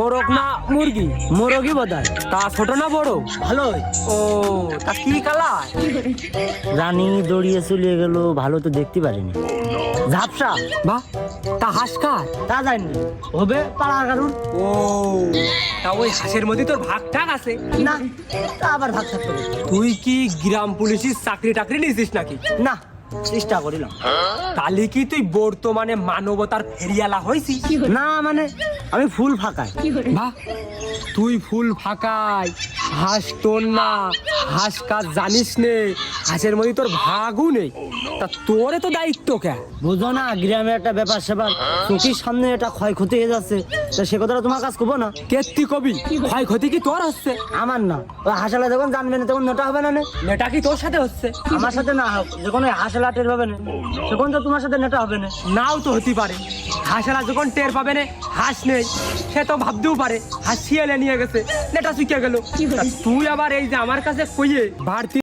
মোরগ না মুরগি? মোরগই বোধহয়। তা ছোট না বড়? ভালোই ও তা কি কালার? রানী দড়িয়ে চলিয়ে গেল ভালো তো দেখতে পারিনি। ঝাপসা? বাহ তা হাঁস কার? তা জানি হবে? পাড়ার কারণ ও তা ওই হাঁসের মধ্যে তোর ভাগ ঠাক আছে। না তা আবার ভাগ থাকতে তুই কি গ্রাম পুলিশের চাকরি টাকরি নিয়েছিস নাকি? না চেষ্টা করিলাম। তাহলে কি তুই বর্তমানে মানবতার ফেরিয়ালা হয়েছিস না মানে আমি ফুল ফাঁকাই। বাহ তুই ফুল ফাঁকাই। হাঁস তোর না হাঁস কাজ জানিস নে। হাঁসের মধ্যে তোর ভাগও নেই। তা তোরে তো দায়িত্ব কে? বুঝো না গ্রামের একটা ব্যাপার স্যাপার চোখের সামনে এটা ক্ষয়ক্ষতি হয়ে যাচ্ছে। তা সে কথাটা তোমার কাজ করব না? কেত্তি কবি? ক্ষয়ক্ষতি কি তোর হচ্ছে? আমার না। ওই হাসালে যখন জানবে না তখন নোটা হবে না নে। এটা কি তোর সাথে হচ্ছে? আমার সাথে না হোক যখন ওই হাসালা টের হবে না? তখন তো তোমার সাথে নেটা হবে না। নাও তো হতে পারে। হাঁসেরা যখন টের পাবে না হাঁস নেই। সে তো ভাবতেও পারে হাঁস শিয়ালে নিয়ে গেছে নেটা শুকিয়ে গেল। তা তুই আবার এই যে আমার কাছে কইয়ে বাড়তি